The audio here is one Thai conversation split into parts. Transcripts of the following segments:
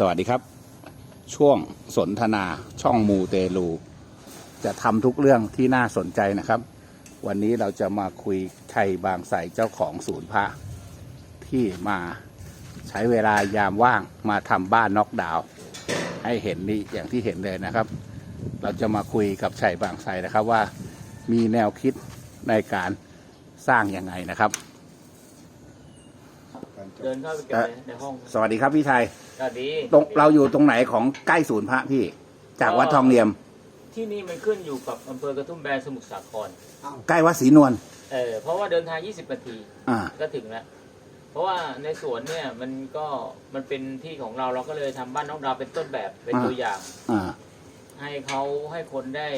สวัสดีครับ ช่วงสนทนาช่องมูเตลู จะทำทุกเรื่องที่น่าสนใจนะครับ วันนี้เราจะมาคุยไทยบางใสเจ้าของศูนย์พระ ที่มาใช้เวลายามว่างมาทำบ้านน็อกดาว ให้เห็นนี่อย่างที่เห็นเลยนะครับ เราจะมาคุยกับชัยบางไทรนะครับว่ามีแนวคิดในการสร้างยังไงนะครับ เดินเข้าไปเก็บเลยในห้องสวัสดีครับพี่ชัยก็ดีตรงเราอยู่ตรงไหนของใกล้ศูนย์พระพี่ จากวัดทองเนียม ที่นี่มันขึ้นอยู่กับอำเภอกระทุ่มแบนสมุทรสาครใกล้วัดศรีนวลเออเพราะว่าเดินทาง 20 นาทีอ่าก็ถึงแล้วเพราะว่าในสวนเนี่ยมันก็มันเป็นที่ของเราเราก็เลยทำบ้านน้องดาวเป็นต้นแบบเป็นตัวอย่าง อ่าให้เขาให้คนได้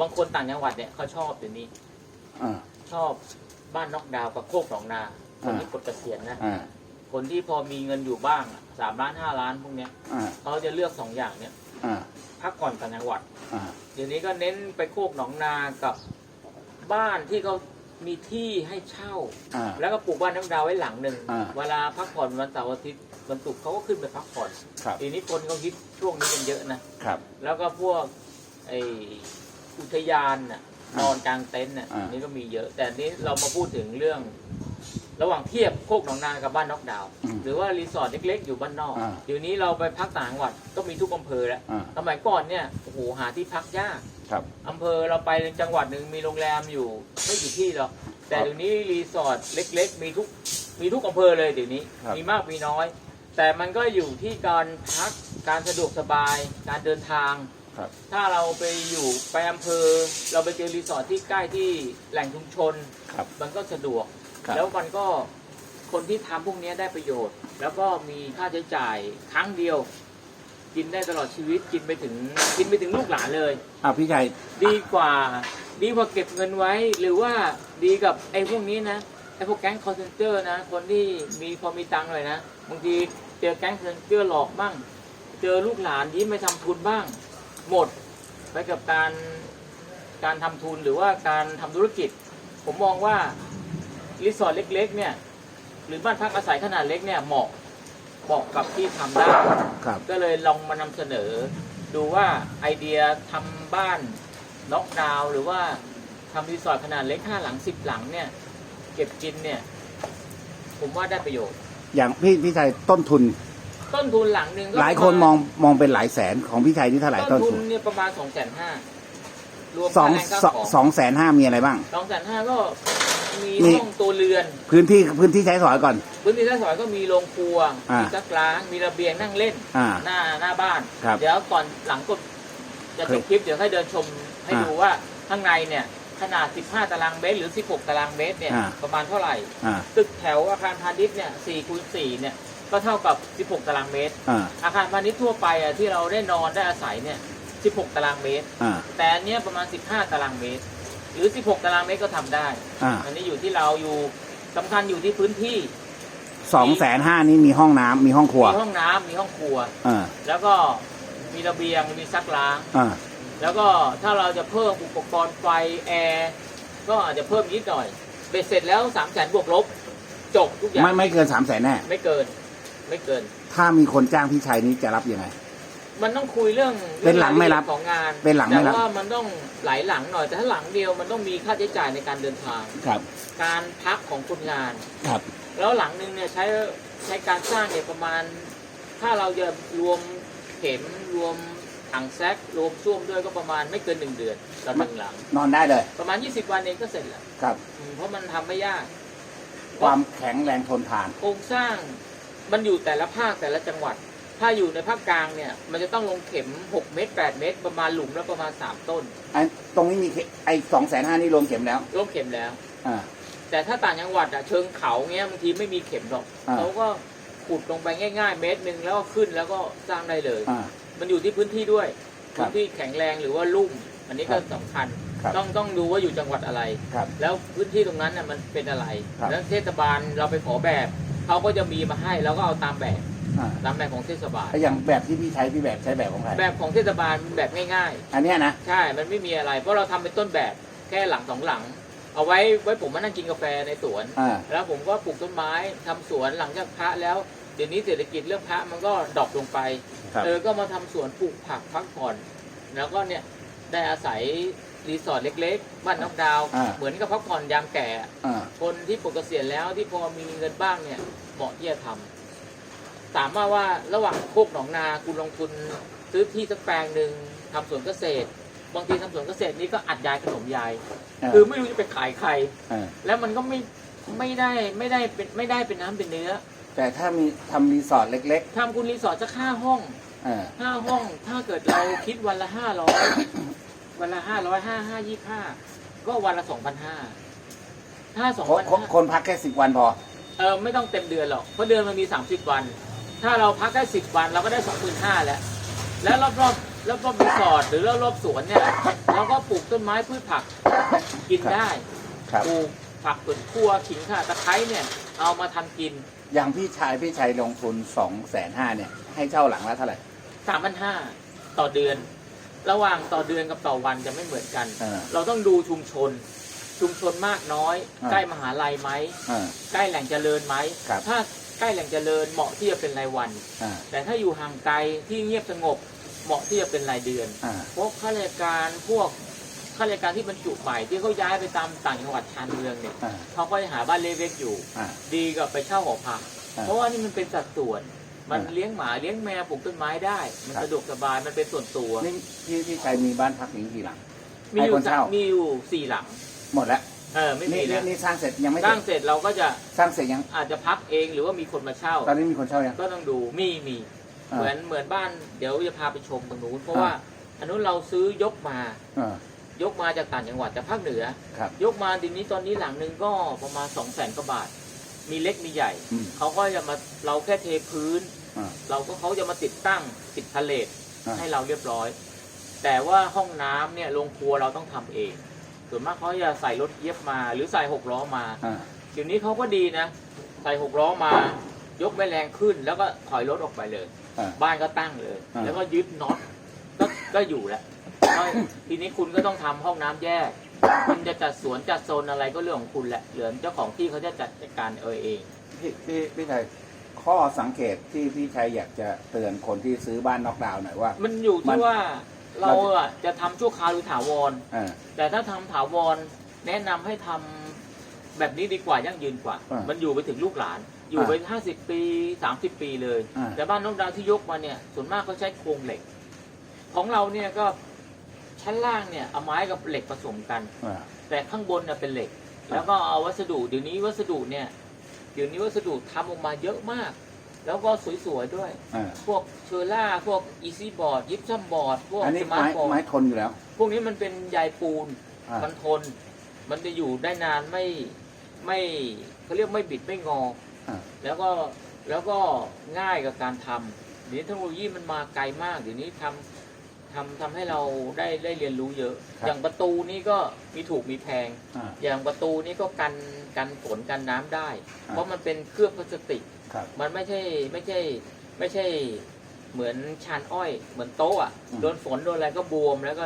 บางคนต่างจังหวัดเนี่ยเขาชอบอยู่นี้ อ่าชอบบ้านนอกดาวกับโคกหนองนา คนที่อ่ากดเกษียณนะอ่าคนที่พอมีเงินอยู่บ้างอะสามล้านห้าล้านพวกเนี้ยอ่าเขาจะเลือกสองอย่างเนี่ยอ่าพักก่อนต่างจังหวัดอ่าเดี๋ยวนี้ก็เน้นไปโคกหนองนากับบ้านที่เขามีที่ให้เช่า อ่า แล้วก็ปลูกบ้านน้ำดาวไว้หลังหนึ่งอ่า เวลาพักผ่อนวันเสาร์อาทิตย์วันศุกร์เขาก็ขึ้นไปพักผ่อนครับทีนี้คนเขาคิดช่วงนี้กันเยอะนะ ครับ แล้วก็พวกไออุทยานน่ะนอนกลางเต็นท์น่ะอ่านี่ก็มีเยอะ แต่อันนี้เรามาพูดถึงเรื่อง ระหว่างเทียบโคกหนองนากับบ้านนอกดาวอืมหรือว่ารีสอร์ทเล็กๆ อยู่บ้านนอก อ่าเดี๋ยวนี้เราไปพักต่างจังหวัดก็มีทุกอำเภอแล้วอ่า สมัยก่อนเนี่ยโอ้โหหาที่พักยากครับ อำเภอเราไปในจังหวัดหนึ่งมีโรงแรมอยู่ไม่กี่ที่หรอกแต่ครับเดี๋ยวนี้รีสอร์ทเล็ก ๆ มีทุกมีทุกอำเภอเลยเดี๋ยวนี้ครับ มีมากมีน้อย แต่มันก็อยู่ที่การพักการสะดวกสบาย การเดินทาง ครับ ถ้าเราไปอยู่ไปอำเภอ เราไปเจอรีสอร์ทที่ใกล้ที่แหล่งชุมชน ครับ มันก็สะดวก ครับ แล้วมันก็คนที่ทำพวกนี้ได้ประโยชน์ แล้วก็มีค่าใช้จ่ายครั้งเดียว กินได้ตลอดชีวิตกินไปถึงกินไปถึงลูกหลานเลย อ่าพี่ชัยดีกว่า ดีกว่าเก็บเงินไว้ หรือว่าดีกับไอ้พวกนี้นะไอ้พวกแก๊งคอร์เซนเตอร์นะ คนที่มีพอมีตังค์หน่อยนะบางทีเจอแก๊งคอร์เซนเตอร์หลอกบ้าง เจอลูกหลานยิ้มไปทำทุนบ้าง หมดไปกับการการทำทุนหรือว่าการทำธุรกิจ ผมมองว่า รีสอร์ทเล็ก ๆ เนี่ย หรือบ้านพักอาศัยขนาดเล็กเนี่ยเหมาะเหมาะกับที่ทำได้ ครับ ก็เลยลองมานำเสนอ ดูว่าไอเดียทำบ้านน็อกดาวน์หรือว่าทำรีสอร์ทขนาดเล็กห้าหลังสิบหลังเนี่ย เก็บกินเนี่ย ผมว่าได้ประโยชน์ อย่างพี่พี่ชัยต้นทุน ต้นทุนหลังหนึ่งก็หลายคนมองมองเป็นหลายแสนของพี่ชัยนี่เท่าไหร่ต้ต้นนทุทุนนเนี่ยประมาณสองแสนห้ารวมสองค่าแรงค่าสองของสองแสนห้ามีอะไรบ้าง สองแสนห้าก็ มีนี่ห้องตัวเรือน พื้นที่พื้นที่ใช้สอยก่อน พื้นที่ใช้สอยก็มีโรงครัว อ่ามีมีซักล้าง มีระเบียงนั่งเล่น อ่าหน้าหน้าบ้าน ครับเดี๋ยวก่อนหลังกดจะจบคลิปเดี๋ยวให้เดินชมให้อ่าดูว่าข้างในเนี่ย ขนาด 15 ตารางเมตรหรือ 16 ตารางเมตรเนี่ย อ่า ประมาณเท่าไหร่ อ่าตึกแถวอาคารพาณิชย์เนี่ย4คูณ4เนี่ย ก็เท่ากับ 16 ตารางเมตร อ่าอาคารพาณิชย์ทั่วไปอะที่เราได้นอนได้อาศัยเนี่ย 16 ตารางเมตร อ่าแต่อันเนี้ยประมาณ 15 ตารางเมตร หรือ 16 ตารางเมตรก็ทำได้ อ่าอันนี้อยู่ที่เราอยู่สำคัญอยู่ที่พื้นที่ สองแสนห้านี่มีห้องน้ำมีห้องครัวมีห้องน้ำมีห้องครัวอ่าแล้วก็มีระเบียงมีซักล้างอ่าแล้วก็ถ้าเราจะเพิ่มอุปกรณ์ไฟแอร์ก็อาจจะเพิ่มนิดหน่อยเบ็ดเสร็จแล้วสามแสนบวกลบ จบทุกอย่างไม่ไม่เกินสามแสนแน่ ไม่เกิน ไม่เกิน ถ้ามีคนจ้างพี่ชัยนี่จะรับยังไง มันต้องคุยเรื่องเป็นหลังไม่รับเอายละเอียดของงานเป็นหลังไม่รับแต่ว่ามันต้องหลายหลังหน่อยแต่ถ้าหลังเดียวมันต้องมีค่าใช้จ่ายในการเดินทางครับ การพักของคนงานครับ แล้วหลังหนึ่งเนี่ยใช้ใช้การสร้างเนี่ยประมาณ ถ้าเราจะรวมเข็มรวมถังแซกรวมซ่วมด้วยก็ประมาณไม่เกินหนึ่งเดือนต่อหนึ่งหลัง นอนได้เลย ประมาณ 20 วันเองก็เสร็จแล้วครับ อืมเพราะมันทำไม่ยาก ความแข็งแรงทนทาน โครงสร้างมันอยู่แต่ละภาคแต่ละจังหวัด ถ้าอยู่ในภาคกลางเนี่ย มันจะต้องลงเข็ม6เมตร8เมตร ประมาณหลุมแล้วประมาณ3ต้นไอ้ตรงนี้มีเขไอ้สองแสนห้านี่รวมเข็มแล้ว ลงเข็มแล้ว อ่า แต่ถ้าต่างจังหวัดอะเชิงเขาเงี้ยบางทีไม่มีเข็มหรอกอ่า เขาก็ขุดลงไปง่าย ๆ เมตรหนึ่งแล้วก็ขึ้นแล้วก็สร้างได้เลย อ่า มันอยู่ที่พื้นที่ด้วยครับพื้นที่แข็งแรงหรือว่าลุ่ม อันนี้ก็ครับสำคัญ ครับ ต้องต้องดูว่าอยู่จังหวัดอะไร ครับ แล้วพื้นที่ตรงนั้นน่ะมันเป็นอะไร ครับ แล้วเทศบาลเราไปขอแบบเขาก็จะมีมาให้แล้วก็เอาตามแบบ อ่า ตามแบบของเทศบาลไอ้อย่างแบบที่พี่ใช้พี่แบบใช้แบบของใครแบบของเทศบาลแบบง่ายอันเนี้ยนะๆ ใช่ มันไม่มีอะไร เพราะเราทำเป็นต้นแบบแค่หลังสองหลัง เอาไว้ไว้ผมมานั่งกินกาแฟในสวน อ่าแล้วผมก็ปลูกต้นไม้ทำสวนหลังจากพระแล้ว เดี๋ยวนี้เศรษฐกิจเรื่องพระมันก็ดรอปลงไป ครับ เออ ก็มาทำสวนปลูกผักพักผ่อน แล้วก็เนี่ยได้อาศัยรีสอร์ทเล็กๆ บ้านนอกดาวน์อ่า เหมือนกับพักผ่อนยามแก่ อ่าคนที่ปลดเกษียณแล้วที่พอมีเงินบ้างเนี่ยเหมาะที่จะทำ ถามมาว่าระหว่างโคกหนองนาคุณลงทุนซื้อที่สักแปลงหนึ่งทำสวนเกษตร บางทีทำสวนเกษตรนี่ก็อัดยายขนมยาย คือไม่รู้จะไปขายใครเออแล้วมันก็ไม่ไม่ได้ไม่ได้เป็นไม่ได้เป็นน้ำเป็นเนื้อ แต่ถ้ามีทำรีสอร์ทเล็ก ทำคุณรีสอร์ทจะค่าห้องๆเออห้าห้อง ถ้าเกิดเราคิดวันละห้าร้อยวันละห้าร้อยห้าห้ายี่ห้าก็วันละสองพันห้าถ้าสองคนพันคนห้าคนพักแค่สิบวันพอ เออไม่ต้องเต็มเดือนหรอกเพราะเดือนมันมีสามสิบวัน ถ้าเราพักได้สิบวันเราก็ได้สองหมื่นห้าแล้วแล้วรอบรอบรอบรอบรีสอร์ทหรือรอบรอบสวนเนี่ยเราก็ปลูกต้นไม้พืชผักกินได้ครับ ปลูกผักสวนครัวขิงข่าตะไคร้เนี่ย เอามาทำกินอย่างพี่ชายพี่ชายลงทุนสองแสนห้าเนี่ย ให้เช่าหลังละเท่าไหร่สามพันห้าต่อเดือน ระหว่างต่อเดือนกับต่อวันจะไม่เหมือนกัน เออ เราต้องดูชุมชน ชุมชนมากน้อย อ่า ใกล้มหาลัยไหมเออใกล้แหล่งเจริญไหม ครับ ถ้า ใกล้แหล่งเจริญเหมาะที่จะเป็นรายวัน อ่า แต่ถ้าอยู่ห่างไกลที่เงียบสงบเหมาะที่จะเป็นรายเดือน อ่า พวกข้าราชการพวกข้าราชการที่บรรจุใหม่ที่เขาย้ายไปตามต่างจังหวัดชานเมืองเนี่ยอ่า เขาก็จะหาบ้านเล็กๆอยู่ อ่า ดีกว่าไปเช่าหอพักอ่าเพราะว่านี่มันเป็นสัดส่วน มันอ่าเลี้ยงหมาเลี้ยงแมวปลูกต้นไม้ได้ มันครับ สะดวกสบายมันเป็นส่วนตัว นี่พี่พี่ชายมีบ้านพักถึงกี่หลัง มีอยู่ให้คนเช่า มีอยู่สี่หลังหมดแล้ว เออไม่นี่มีนี่แล้วนี่สร้างเสร็จยังไม่สเสร็ร้าจงเสร็จเราก็จะสร้างเสร็จยัง อาจจะพักเองหรือว่ามีคนมาเช่า ตอนนี้มีคนเช่ายังก็ต้องดูมีมี อ่า เหมือนเหมือนบ้านเดี๋ยวจะพาไปชมตรงนู้นเพราะอ่า ว่าอันนู้นเราซื้อยกมาเออยกมาจากต่างจังหวัดจากภาคเหนือ ครับ ยกมาทีนี้ตอนนี้หลังหนึ่งก็ประมาณสองแสนกว่าบาท มีเล็กมีใหญ่อืม เขาก็จะมาเราแค่เทพื้น อ่า เราก็เขาจะมาติดตั้งติดทะเลตอ่า ให้เราเรียบร้อย แต่ว่าห้องน้ำเนี่ยโรงครัวเราต้องทำเอง ส่วนมากเขาจะใส่รถเย็บมาหรือใส่หกล้อมาอ่าเดี๋ยวนี้เขาก็ดีนะ ใส่หกล้อมา ยกไม่แรงขึ้น แล้วก็ถอยรถออกไปเลย อ่า บ้านก็ตั้งเลย อ่า แล้วก็ยึดน็อตก็ก็อยู่แล้วก็ทีนี้คุณก็ต้องทำห้องน้ำแยก คุณจะจัดสวนจัดโซนอะไรก็เรื่องของคุณแหละเหลือเจ้าของที่เขาจะจัดการเออเอง พี่พี่พี่ชายข้อสังเกตที่พี่ชายอยากจะเตือนคนที่ซื้อบ้านน็อกดาวน์หน่อยว่า มันอยู่มัที่นว่า เราเราจะอะจะทำชั่วคราวหรือถาวรอ่าแต่ถ้าทำถาวรแนะนำให้ทำแบบนี้ดีกว่ายั่งยืนกว่าอ่ามัมันอยู่ไปถึงลูกหลาน อยู่ไปห้าสิบปีสามสิบปีเลยอ่าแต่บ้านน้องดาวที่ยกมาเนี่ย ส่วนมากเขาใช้โครงเหล็ก ของเราเนี่ยก็ชั้นล่างเนี่ยเอาไม้กับเหล็กผสมกันอ่าแต่ข้างบนเนี่ยเป็นเหล็ก แล้วก็เอาวัสดุเดี๋ยวนี้วัสดุเนี่ยเดี๋ยวนี้วัสดุทำออกมาเยอะมาก แล้วก็สวยๆด้วย อ่าพวกเชอร่า พวกอีซี่บอร์ดยิปซัมบอร์ดพวกอันนี้สมาไม้ร์ทบอร์ไม้ดทนอยู่แล้วพวกนี้มันเป็นใยปูน อ่ามันทน มันจะอยู่ได้นานไม่ไม่เขาเรียกไม่บิดไม่งอ อ่าแล้วก็แล้วก็ง่ายกับการทำเดี๋ยวนี้เทคโนโลยีมันมาไกลมากเดี๋ยวนี้ทำทำทำให้เราได้ได้เรียนรู้เยอะ อย่างประตูนี่ก็มีถูกมีแพง อ่า อย่างประตูนี่ก็กันกันฝนกันน้ำได้ อ่า เพราะมันเป็นเคลือบพลาสติก ครับ มันไม่ใช่ไม่ใช่ไม่ใช่เหมือนชานอ้อย เหมือนโต๊ะอะอืมโดนฝนโดนอะไรก็บวมแล้วก็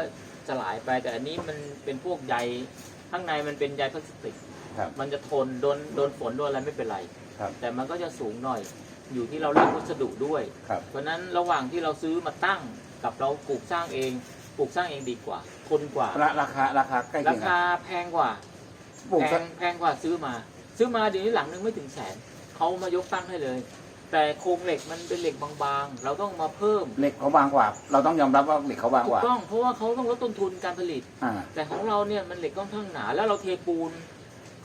สลายไปแต่อันนี้มันเป็นพวกใยข้างในมันเป็นใยพลาสติก ครับ มันจะทนโดนโดนฝนโดนอะไรไม่เป็นไร ครับ แต่มันก็จะสูงหน่อย อยู่ที่เราเลือกวัสดุด้วย ครับ เพราะฉะนั้นระหว่างที่เราซื้อมาตั้งกับเราปลูกสร้างเองปลูกสร้างเองดีกว่าทนกว่า ราราคาราคาใกล้ราเคียงกันคาแพงกว่าปลูกแพสักงแพงกว่าซื้อมา ซื้อมาเดี๋ยวนี้หลังนึงไม่ถึงแสน เขามายกตั้งให้เลย แต่โครงเหล็กมันเป็นเหล็กบางๆ เราต้องมาเพิ่มเหล็กเขาบางกว่า เราต้องยอมรับว่าเหล็กเขาบางถูกกว่า ต้องเพราะว่าเขาต้องลดต้นทุนการผลิต อ่า แต่ของเราเนี่ยมันเหล็กค่อนข้างหนา แล้วเราเทปูน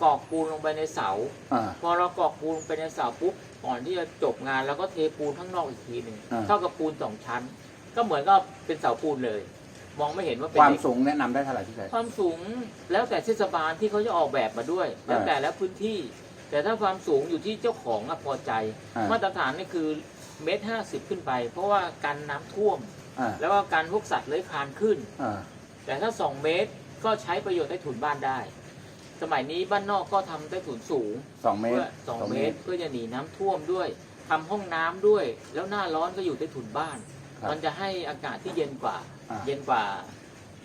กรอกปูนลงไปในเสา อ่า พอเรากรอกปูนลงไปในเสาปุ๊บก่อนที่จะจบงานเราก็เทปูนข้างนอกอีกทีหนึ่งอ่า เท่ากับปูนสองชั้น ก็เหมือนกับเป็นเสาปูนเลย มองไม่เห็นว่าเป็นความเหล็ก สูงแนะนำได้เท่าไหร่พี่ชาย ความสูงแล้วแต่เทศบาลที่เขาจะออกแบบมาด้วย แล้วแต่และพื้นที่ แต่ถ้าความสูงอยู่ที่เจ้าของอะพอใจ อ่ามาตรฐานนี่คือเมตรห้าสิบขึ้นไป เพราะว่าการน้ำท่วม อ่าแล้วก็การพวกสัตว์เลื้อยคลานขึ้น อ่าแต่ถ้าสองเมตรก็ใช้ประโยชน์ใต้ถุนบ้านได้ สมัยนี้บ้านนอกก็ทำใต้ถุนสูงสองเมตเพื่ร อสองเมตรเพื่อจะหนีน้ำท่วมด้วยทำห้องน้ำด้วย แล้วหน้าร้อนก็อยู่ใต้ถุนบ้าน ครับมันจะให้อากาศที่เย็นกว่า อ่า เย็นกว่า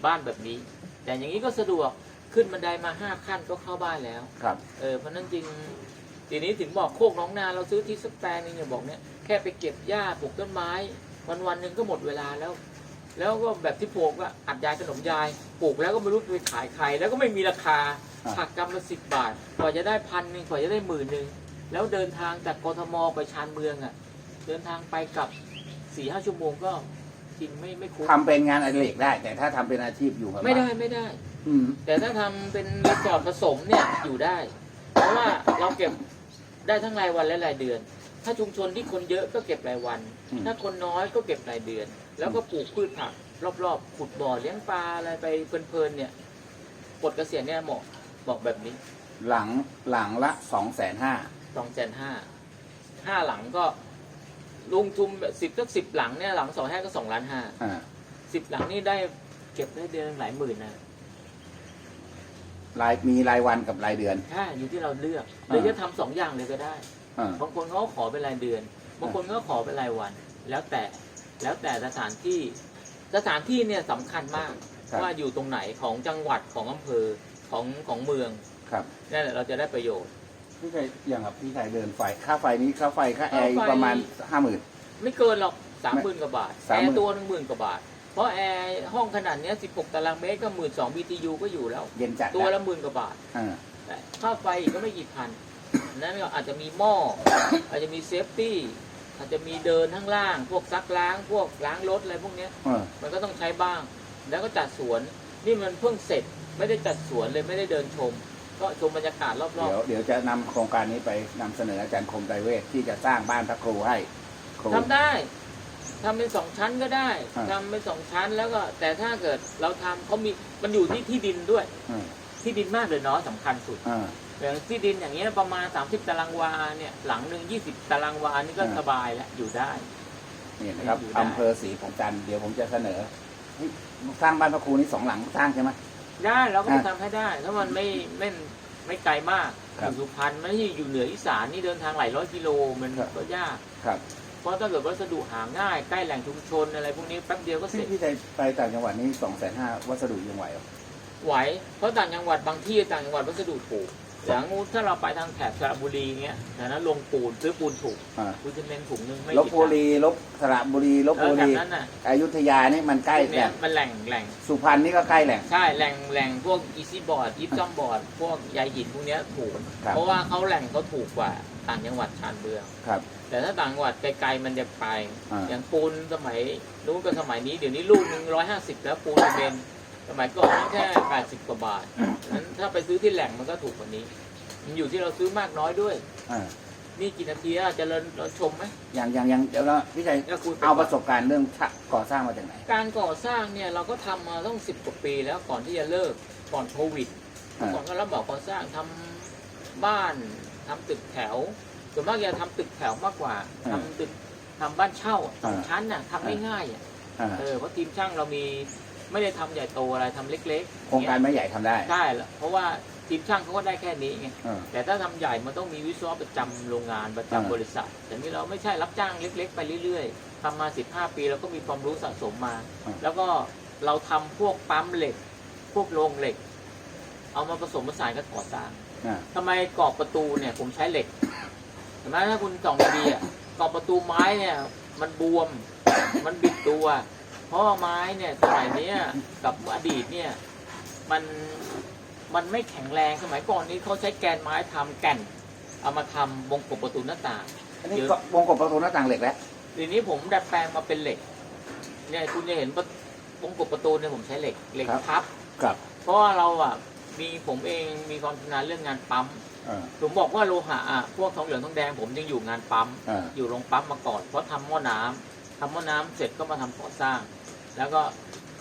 บ้านแบบนี้ แต่อย่างนี้ก็สะดวก ขึ้นบันไดมาห้าขั้นก็เข้าบ้านแล้ว ครับ เออเพราะฉะนั้นจริงทีนี้ถึงบอกโคกหน้องนาเราซื้อที่สักแปลงหนึงเนี่ยบอกเนี่ยแค่ไปเก็บหญ้าปลูกต้นไม้ วันวันๆหนึ่งก็หมดเวลาแล้ว แล้วก็แบบที่ปลูกก็อัดยายขนมยายปลูกแล้วก็ไม่รู้จะไปขายใคร แล้วก็ไม่มีราคาอะผักกำละสิบบาทกว่าจะได้พันหนึ่งกว่าจะได้หมื่นหนึ่งแล้วเดินทางจากกทมไปชานเมืองอะ เดินทางไปกลับสี่ห้าชั่วโมงก็กินไม่ไม่คุ้มทำเป็นงานอดิเรกได้ แต่ถ้าทำเป็นอาชีพอยู่กับไม่ได้ไม่ได้ อืม แต่ถ้าทำเป็นรีสอร์ทผสมเนี่ยอยู่ได้ เพราะว่าเราเก็บได้ทั้งรายวันและรายเดือน ถ้าชุมชนที่คนเยอะก็เก็บรายวัน อืม ถ้าคนน้อยก็เก็บรายเดือน แล้วก็ปลูกพืชผัก รอบๆขุดบ่อเลี้ยงปลาอะไรไปเพลินๆเนี่ยปลดเกษียณเนี่ยเหมาะบอกแบบนี้หลังหลังละสองแสนห้าสองแสนห้าห้าหลังก็ลงทุนสิบสักสิบหลังเนี่ยหลังสองห้าก็สองล้านห้า อ่า สิบหลังนี่ได้เก็บได้เดือนหลายหมื่นนะ รายมีรายวันกับรายเดือน ใช่อยู่ที่เราเลือกหรือจะทำสองอย่างเลยก็ได้ อ่า บางคนเขาก็ขอเป็นรายเดือน บางคนก็ขอเป็นรายวัน แล้วแต่แล้วแต่สถานที่สถานที่เนี่ยสำคัญมาก ครับ ว่าอยู่ตรงไหนของจังหวัดของอำเภอของของเมืองครับนั่นแหละเราจะได้ประโยชน์ พี่ชายอย่างกับพี่ชายเดินไฟค่าไฟนี้ค่าไฟค่าแอร์ค่าไฟประมาณห้าหมื่น ไม่เกินหรอกสามหมื่นกว่าบาทสามแอหมื่นร์ตัวหนึ่งหมื่นกว่าบาท เพราะแอร์ห้องขนาดเนี้สิบหกตารางเมตรก็หมื่นสอง BTU ก็อยู่แล้ว เย็นจัดตัวนะละหมื่นกว่าบาทอ่า แต่ค่าไฟอีกก็ไม่กี่พันนั้นก็อาจจะมีหม้อ อาจจะมีเซฟตี้ อาจจะมีเดินข้างล่าง พวกซักล้าง พวกล้างรถอะไรพวกเนี้ย เออ มันก็ต้องใช้บ้าง แล้วก็จัดสวน นี่มันเพิ่งเสร็จ ไม่ได้จัดสวนเลยไม่ได้เดินชม ก็ชมบรรยากาศรอบเดี๋ยวเดี๋ยวจะนำโครงการนี้ไปนำเสนออาจารย์คมไตรเวทที่จะสร้างบ้านพระครูให้ครูๆทำได้ ทำเป็นสองชั้นก็ได้อ่า ทำเป็นสองชั้นแล้วก็ แต่ถ้าเกิดเราทำเขามีมันอยู่ที่ที่ดินด้วย อ่าที่ดินมากหรือน้อยสำคัญสุดอ่า อย่างที่ดินอย่างเงี้ยประมาณ 30 ตารางวาเนี่ยหลังหนึ่ง20 ตารางวานี่ก็อ่า สบายแล้วอยู่ได้ นี่นะครับอยู่ได้ อำเภอศรีของจันทร์เดี๋ยวผมจะเสนอเฮ้ยสร้างบ้านพระครูนี่สองหลังสร้างใช่ไหม ได้เราก็ไปอะทำให้ได้ถ้ามันไม่ไม่ไม่ไกลมากครัอบยู่สุพรรณไม่ใช่อยู่เหนืออีสานนี่เดินทางหลายร้อยกิโลมันครับ ก็ยาก ครับ เพราะถ้าเกิดวัสดุหาง่ายใกล้แหล่งชุมชนอะไรพวกนี้แป๊บเดียวก็เสร็ที่จ พี่ชายไปต่างจังหวัดนี่สองแสนห้าวัสดุยังไหวเหรอไหว เพราะต่างจังหวัดบางที่ต่างจังหวัดวัสดุถูกอย่างงูถ้าเราไปทางแถบสระบุรีเงี้ยแถวนั้นลงปูนซื้อปูนถูกอ่าปูนซีเมนต์ถุงหนึงไม่ลบบุรีลบสระบุรีลบเอบุอแถรีบนั้นน่ะอยุธยานี่มันใกล้พวกแหเนี้ล่ยงมันแหล่งแหล่ง สุพรรณนี่ก็ใกล้แหล่ง ใช่แหล่งแหล่งพวกอีซี่บอร์ดยิปซัมบอร์ดพวกใยหินพวกเนี้ยถูก ครับ เพราะว่าเขาแหล่งเขาถูกกว่า ต่างจังหวัดชานเมืองครับ แต่ถ้าต่างจังหวัดไกลๆมันจะไปอ่า อย่างปูนสมัยนู้นกับสมัยนี้เดี๋ยวนี้ลูกหนึ่งร้อยห้าสิบแล้วปูนซีเมนต์สมัยก่อนนี่แค่แปดสิบกว่าบาทนั้นถ้าไปซื้อที่แหล่งมันก็ถูกกว่านี้ มันอยู่ที่เราซื้อมากน้อยด้วย อ่านี่กี่นาทีแล้วเจะเริญเราชมไหมอย่างอย่างอย่างเดี๋ยวเราพี่ชายก็คุยไปเอาประสบการณ์เรื่องชะก่อสร้างมาจากไหนการก่อสร้างเนี่ยเราก็ทำมาต้องสิบกว่าปีแล้วก่อนที่จะเลิกก่อนโควิด อ่าก่อนก็รับเหมาก่อสร้างทำบ้าน ทำตึกแถวส่วนมากจะทำตึกแถวมากกว่าทำตึกทำบ้านเช่าสองชั้นน่ะทำง่ายๆอะอ่าเออเพราะทีมช่างเรามีไม่ได้ทำใหญ่โตอะไรทำเล็กๆโครงการไม่ใหญ่ทำได้ใช่แล้วเพราะว่าทีมช่างเขาก็ได้แค่นี้ไงอ่าแต่ถ้าทำใหญ่ มันต้องมีวิศวะประจำโรงงานประจำอ่า บริษัท แต่นี่เราไม่ใช่รับจ้างเล็ก ๆ ไปเรื่อยๆทำมา 15 ปีเราก็มีความรู้สะสมมา แล้วก็เราทำพวกปั๊มเหล็ก พวกโรงเหล็ก เอามาผสมผสานกับก่อสร้างอ่า ทำไมกรอบประตูเนี่ย ผมใช้เหล็กเห็นไหมถ้าคุณส่องดีๆอะกรอบประตูไม้เนี่ย มันบวม มันบิดตัว เพราะว่าไม้เนี่ยสมัยเนี้ยกับอดีตเนี่ย มันมันไม่แข็งแรงสมัยก่อนนี้เขาใช้แกนไม้ทำแก่น เอามาทำวงกบประตูหน้าต่างอันนี้ก็วงกบประตูหน้าต่างเหล็กแล้วทีนี้ผมดัดแปลงมาเป็นเหล็ก เนี่ยคุณจะเห็นประวงกบประตูเนี่ยผมใช้เหล็กเหล็กพับกับเพราะว่าเราอะ มีผมเองมีความชำนาญเรื่องงานปั๊มอ่า ผมบอกว่าโลหะอะพวกทองเหลืองทองแดงผมยังอยู่งานปั๊ม อ่า อยู่โรงปั๊มมาก่อนเพราะทำหม้อน้ำทำหม้อน้ำเสร็จก็มาทำก่อสร้าง แล้วก็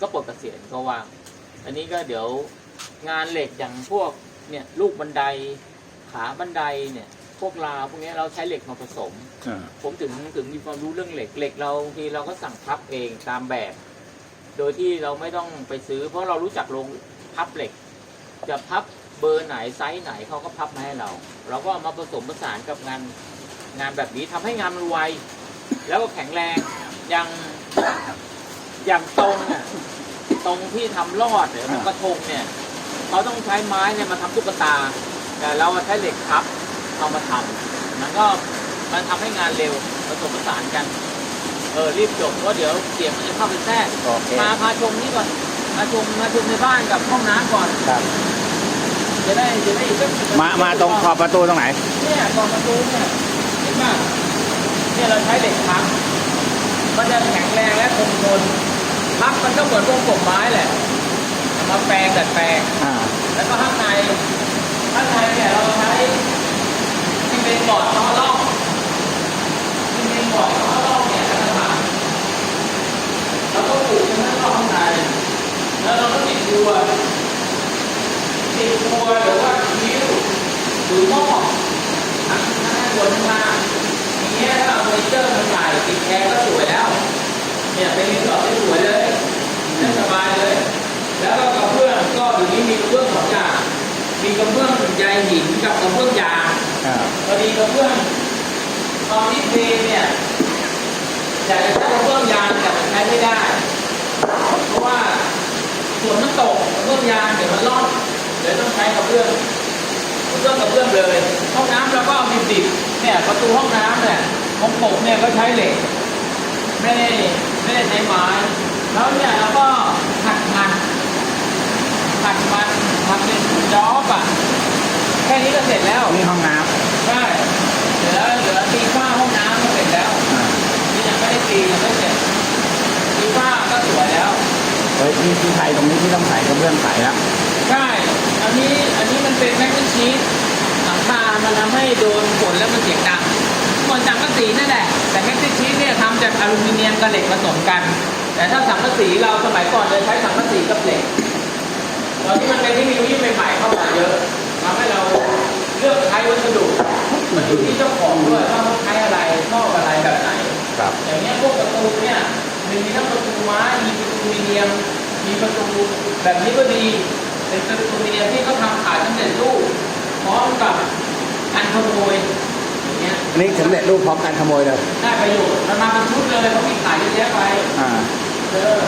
ก็ปลดเกษียณก็ว่างอันนี้ก็เดี๋ยวงานเหล็กอย่างพวกเนี่ยลูกบันไดขาบันไดเนี่ยพวกราวพวกเนี้ยเราใช้เหล็กมาผสม อ่า ผมถึงถึงมีความรู้เรื่องเหล็กเหล็กเราบางทีเราก็สั่งพับเองตามแบบ โดยที่เราไม่ต้องไปซื้อ เพราะเรารู้จักโรงพับเหล็ก จะพับเบอร์ไหนไซส์ไหนเขาก็พับมาให้เรา เราก็เอามาผสมผสานกับงานงานแบบนี้ทำให้งานมันไวแล้วก็แข็งแรงอย่างอย่างตรงอะตรงที่ทำลอดหรือทำกระทงเนี่ยเขาต้องใช้ไม้เนี่ยมาทำตุ๊กตา แต่เราใช้เหล็กพับเอามาทำมันก็มันทำให้งานเร็วเสมผสานกันเออรีบจบเพราะเดี๋ยวเสียงมันจะเข้าไปแทรกโอเคมาพาชมนี่ก่อน มาชมมาชมในบ้านกับห้องน้ำก่อน ครับ จะได้จะได้อีกสักมา มาตรงขอบประตูตรงไหน เนี่ยกรองประตูเนี่ยเห็นป่ะเนี่ยเราใช้เหล็กพับมันจะแข็งแรงและคงทนพับมันก็เหมือนวงกบไม้แหละเอามาแปลงดัดแปลงอ่า แล้วก็ข้างในข้างในเนี่ยเราใช้ที่เป็นบอร์ดล้อล่องที่เป็นบอร์ดล้อล่องเนี่ยกระถางแล้วก็ปลูกข้างนอกข้างในแล้วเราก็ติดบัวติดบัวหรือว่าคิ้วหรือหม้อทั้งข้างบนข้างล่างอย่างเงี้ยถ้าเอาเฟอร์นิเจอร์มาใส่ติดแอร์ก็สวยแล้ว เนี่ยเป็นรีสอร์ทที่สวยเลยนั่งสบายเลย แล้วก็กระเบื้องก็อยู่นี้มีกระเบื้องสองอย่างมีกระเบื้องใยหินกับกระเบื้องยาง อ่า พอดีกระเบื้องตอนที่เทเนี่ย อยากจะใช้กระเบื้องยางแต่มันใช้ไม่ได้ เพราะว่าฝนมันตกกระเบื้องยางเดี๋ยวมันร่อนเลยต้องใช้กระเบื้องกระเบื้องกระเบื้องเลย ห้องน้ำแล้วก็มีดิบๆเนี่ยประตูห้องน้ำเนี่ยของผมเนี่ยก็ใช้เหล็ก ไม่ได้ไม่ได้ใช้ไม้แล้วเนี่ยเราก็หักมันหักมันทำเป็นจอบอะแค่นี้ก็เสร็จแล้วนี่ห้องน้ใช่เสร็จแล้วเหลือตีฝ้าห้องน้ำก็เสร็จแล้วำอ่า นี่ยังไม่เสร็จตีฝ้าก็สวยแล้ว เฮ้ยที่ที่ไทยตรงนี้ที่ต้องใส่กระเบื้องใส่แล้วใช่ อันนี้อันนี้มันเป็นแมกนีชีสหลังคามันทำให้โดนฝนแล้วมันเสียงดังเหมือนสังกะสีนั่นแหละ แต่แมกนีชีสเนี่ยทำจากอลูมิเนียมกับเหล็กผสมกัน แต่ถ้าสังกะสีเราสมัยก่อนเลยใช้สังกะสีกับเหล็กตอนนี้มันเป็นเทคโนโลยีใหม่ๆเข้ามาเยอะทำให้เราเลือกใช้วัสดุมันอยู่ที่เจ้าของด้วยว่าเขาใช้อะไรชอบอะไรแบบไหน ครับอย่างเงี้ยพวกประตูเนี่ยมันมีทั้งประตูไม้มีประตูอลูมิเนียม มีประตูแบบนี้ก็ดีเป็นประตูอลูมิเนียมที่เขาทำขายสำเร็จรูปพร้อมกับการขโมยอย่างเงี้ยอันนี้สำเร็จรูปพร้อมการขโมยเลยได้ประโยชน์มันมาเป็นชุดเลยเขามีขายเยอะแยะไปอ่าเออ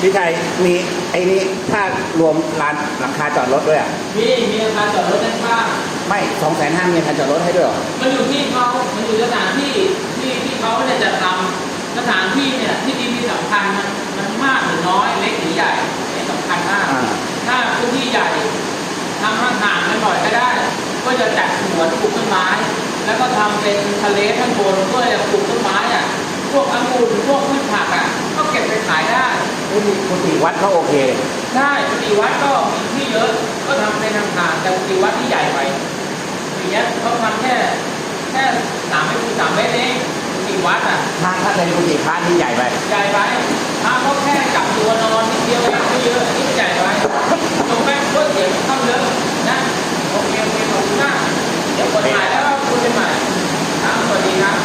พี่ไทยมีไอ้นี่ถ้ารวมร้านหลังคาจอดรถด้วยอะมีมีอาคารจอดรถด้านข้างไม่สองแสนห้ามีอาคารจอดรถให้ด้วยเหรอมันอยู่ที่เขามันอยู่สถานที่ที่ที่ เขาเนี่ยจะทำสถานที่เนี่ยที่ดินที่สำคัญมันมันมากหรือน้อยเล็กหรือใหญ่นี่สำคัญมากอ่าถ้าพื้นที่ใหญ่ทำห่างๆกันหน่อยก็ได้ ก็จะจัดสวนปลูกต้นไม้ แล้วก็ทำเป็นทะเลข้างบนเพื่อจะปลูกต้นไม้อะพวกองุ่นพวกพืชผักอะก็เก็บไปขายได้กุฏิกุฏิวัดเขาโอเคใช่ปฏิวัดก็มีที่เยอะก็ทำเป็นห่างๆแต่ปฏิวัดที่ใหญ่ไปอย่างเงี้ยเขาทำแค่แค่สามเมตรคูณสามเมตรเองี่วัดอะถ้าถ้าเป็นกุฏิพระที่ใหญ่ไปใหญ่ไปพาเขาแค่กับตัวนอนนิดเดียวไม่เยอะนี่ใหญ่ไปตรงแม่ก็เสียงเข้าเยอะนะโอเคโอเคขอบคุณมากเดี๋ยวคนหายแล้วคุณจะใหม่ครับสวัสดีครับ